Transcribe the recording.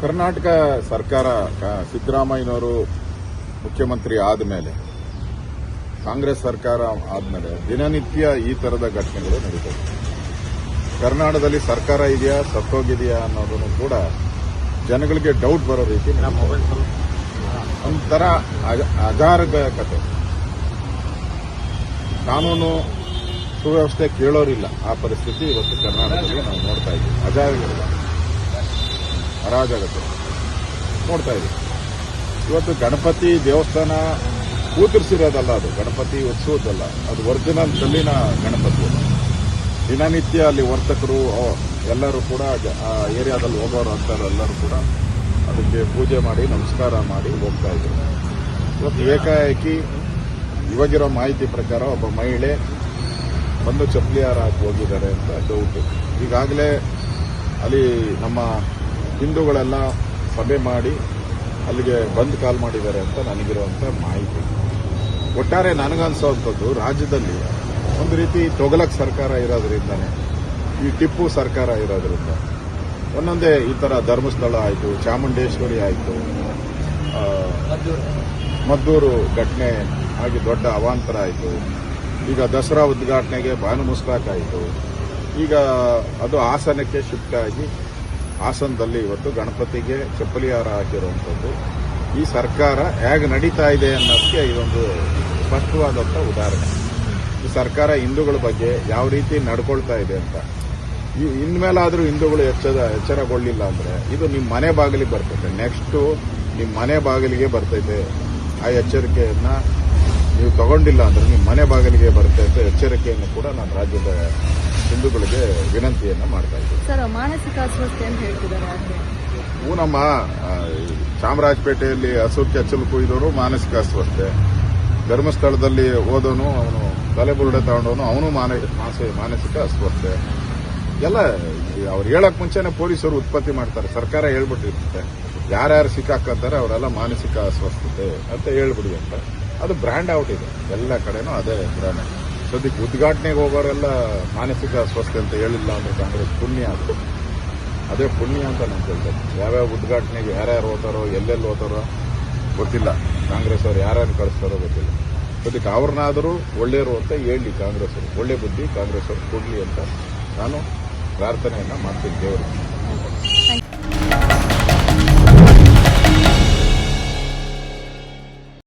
ಕರ್ನಾಟಕ ಸರ್ಕಾರ ಸಿದ್ದರಾಮಯ್ಯನವರು ಮುಖ್ಯಮಂತ್ರಿ ಆದಮೇಲೆ ಕಾಂಗ್ರೆಸ್ ಸರ್ಕಾರ ಆದಮೇಲೆ ದಿನನಿತ್ಯ ಈ ತರದ ಘಟನೆಗಳು ನಡೀತವೆ. ಕರ್ನಾಟಕದಲ್ಲಿ ಸರ್ಕಾರ ಇದೆಯಾ ಸತ್ತೋಗಿದೆಯಾ ಅನ್ನೋದನ್ನು ಕೂಡ ಜನಗಳಿಗೆ ಡೌಟ್ ಬರೋ ರೀತಿ. ಒಂಥರ ಅಜ- ಕತೆ ಕಾನೂನು ಸುವ್ಯವಸ್ಥೆ ಕೇಳೋರಿಲ್ಲ. ಆ ಪರಿಸ್ಥಿತಿ ಇವತ್ತು ಕರ್ನಾಟಕದಲ್ಲಿ ನಾವು ನೋಡ್ತಾ ಇದ್ದೀವಿ. ಅಜಾಗರೂಕತೆ ಅರಾಜಕತೆ ನೋಡ್ತಾ ಇದ್ದೀವಿ ಇವತ್ತು ಗಣಪತಿ ದೇವಸ್ಥಾನ ಕೂತಿರ್ಸಿರೋದಲ್ಲ ಅದು. ಗಣಪತಿ ಉತ್ಸವದಲ್ಲ ಅದು ಒರಿಜಿನಲ್ ಕಲ್ಲಿನ ಗಣಪತಿ ದಿನನಿತ್ಯ ಅಲ್ಲಿ ವರ್ತಕರು ಎಲ್ಲರೂ ಕೂಡ ಆ ಏರಿಯಾದಲ್ಲಿ ಹೋಗೋರು ಅಂತಾರೆಲ್ಲರೂ ಕೂಡ ಅದಕ್ಕೆ ಪೂಜೆ ಮಾಡಿ, ನಮಸ್ಕಾರ ಮಾಡಿ ಹೋಗ್ತಾ ಇದ್ರು. ಇವತ್ತು ಏಕಾಏಕಿ ಇವಾಗಿರೋ ಮಾಹಿತಿ ಪ್ರಕಾರ ಒಬ್ಬ ಮಹಿಳೆ ಬಂದು ಚಪ್ಪಲಿ ಹೋಗಿದ್ದಾರೆ ಅಂತ ಡೌಟ್ ಈಗಾಗಲೇ ಅಲ್ಲಿ ನಮ್ಮ ಹಿಂದೂಗಳೆಲ್ಲ ಸಭೆ ಮಾಡಿ ಅಲ್ಲಿಗೆ ಬಂದ್ ಕಾಲ್ ಮಾಡಿದ್ದಾರೆ ಅಂತ ನನಗಿರುವಂಥ ಮಾಹಿತಿ. ಒಟ್ಟಾರೆ ನನಗನ್ಸೋವಂಥದ್ದು ರಾಜ್ಯದಲ್ಲಿ ಒಂದು ರೀತಿ ತೊಗಲಕ್ ಸರ್ಕಾರ ಇರೋದ್ರಿಂದನೇ, ಈ ಟಿಪ್ಪು ಸರ್ಕಾರ ಇರೋದ್ರಿಂದ. ಒಂದೊಂದೇ ಈ ತರ ಧರ್ಮಸ್ಥಳ ಆಯಿತು, ಚಾಮುಂಡೇಶ್ವರಿ ಆಯಿತು ಮದ್ದೂರು ಘಟನೆ ಹಾಗೆ ದೊಡ್ಡ ಅವಾಂತರ ಆಯಿತು. ಈಗ ದಸರಾ ಉದ್ಘಾಟನೆಗೆ ಬಾನು ಮುಸ್ತಾಕ್ ಆಯಿತು. ಈಗ ಅದು ಹಾಸನಕ್ಕೆ ಶಿಫ್ಟ್ ಆಗಿ ಹಾಸನದಲ್ಲಿ ಇವತ್ತು ಗಣಪತಿಗೆ ಚಪ್ಪಲಿಯಾರ ಹಾಕಿರುವಂಥದ್ದು. ಈ ಸರ್ಕಾರ ಹೇಗೆ ನಡೀತಾ ಇದೆ ಅನ್ನೋದಕ್ಕೆ ಇದೊಂದು ಸ್ಪಷ್ಟವಾದಂಥ ಉದಾಹರಣೆ. ಈ ಸರ್ಕಾರ ಹಿಂದೂಗಳ ಬಗ್ಗೆ ಯಾವ ರೀತಿ ನಡ್ಕೊಳ್ತಾ ಇದೆ ಅಂತ. ಇನ್ಮೇಲಾದರೂ ಹಿಂದೂಗಳು ಎಚ್ಚರ ಎಚ್ಚರಗೊಳ್ಳಿಲ್ಲ ಅಂದರೆ ಇದು ನಿಮ್ಮ ಮನೆ ಬಾಗಿಲಿಗೆ ಬರ್ತೈತೆ. ನೆಕ್ಸ್ಟು ನಿಮ್ಮ ಮನೆ ಬಾಗಿಲಿಗೆ ಬರ್ತೈತೆ. ಆ ಎಚ್ಚರಿಕೆಯನ್ನು ನೀವು ತಗೊಂಡಿಲ್ಲ ಅಂದರೆ ನಿಮ್ಮ ಮನೆ ಬಾಗಿಲಿಗೆ ಬರ್ತೈತೆ. ಎಚ್ಚರಿಕೆಯನ್ನು ಕೂಡ ನಾನು ರಾಜ್ಯದ ಹಿಂದೂಗಳಿಗೆ ವಿನಂತಿಯನ್ನ ಮಾಡ್ತಾ ಇದ್ದೀವಿ. ಸರ್ ಮಾನಸಿಕ ಅಸ್ವಸ್ಥೆ ಅಂತ ಹೇಳ್ತಿದ್ದಾರೆ ಯಾಕೆ? ನಮ್ಮ ಚಾಮರಾಜಪೇಟೆಯಲ್ಲಿ ಹಸುರು ಕೆಚ್ಚಲು ಕುಯ್ದವರು ಮಾನಸಿಕ ಅಸ್ವಸ್ಥೆ. ಧರ್ಮಸ್ಥಳದಲ್ಲಿ ಓದೋನು ಅವನು ತಲೆಬುರುಡೆ ತಗೊಂಡವನು ಅವನು ಮಾನಸಿಕ ಮಾನಸಿಕ ಅಸ್ವಸ್ಥೆ. ಎಲ್ಲ ಅವ್ರು ಹೇಳಕ್ ಮುಂಚೆನೆ ಪೊಲೀಸರು ಉತ್ಪತ್ತಿ ಮಾಡ್ತಾರೆ ಸರ್ಕಾರ ಹೇಳ್ಬಿಟ್ಟಿರುತ್ತೆ. ಯಾರ್ಯಾರು ಸಿಕ್ಕಾಕಂತಾರೆ ಅವರೆಲ್ಲ ಮಾನಸಿಕ ಅಸ್ವಸ್ಥತೆ ಅಂತ ಹೇಳ್ಬಿಡಿ ಅಂತ. ಅದು ಬ್ರ್ಯಾಂಡ್ ಔಟ್ ಇದೆ ಎಲ್ಲ ಕಡೆನೂ ಅದೇ ಬ್ರ್ಯಾಂಡ್ ಸದ್ಯಕ್ಕೆ ಉದ್ಘಾಟನೆಗೆ ಹೋಗೋರೆಲ್ಲ ಮಾನಸಿಕ ಅಸ್ವಸ್ಥೆ ಅಂತ ಹೇಳಿಲ್ಲ ಅಂದ್ರೆ ಕಾಂಗ್ರೆಸ್ ಪುಣ್ಯ ಅದು. ಅದೇ ಪುಣ್ಯ ಅಂತ ನಾನು ಕೇಳ್ತೇನೆ. ಯಾವ್ಯಾವ ಉದ್ಘಾಟನೆಗೆ ಯಾರ್ಯಾರು ಓದಾರೋ ಎಲ್ಲೆಲ್ಲಿ ಓದ್ತಾರೋ ಗೊತ್ತಿಲ್ಲ. ಕಾಂಗ್ರೆಸ್ ಅವ್ರು ಯಾರ್ಯಾರು ಕಳಿಸ್ತಾರೋ ಗೊತ್ತಿಲ್ಲ. ಸದ್ಯಕ್ಕೆ ಅವ್ರನ್ನಾದರೂ ಒಳ್ಳೆಯರು ಅಂತ ಹೇಳಿ ಕಾಂಗ್ರೆಸ್ ಅವರು. ಒಳ್ಳೆ ಬುದ್ಧಿ ಕಾಂಗ್ರೆಸ್ ಅವರು ಕೊಡಲಿ ಅಂತ ನಾನು ಪ್ರಾರ್ಥನೆಯನ್ನು ಮಾಡ್ತೀನಿ ದೇವರು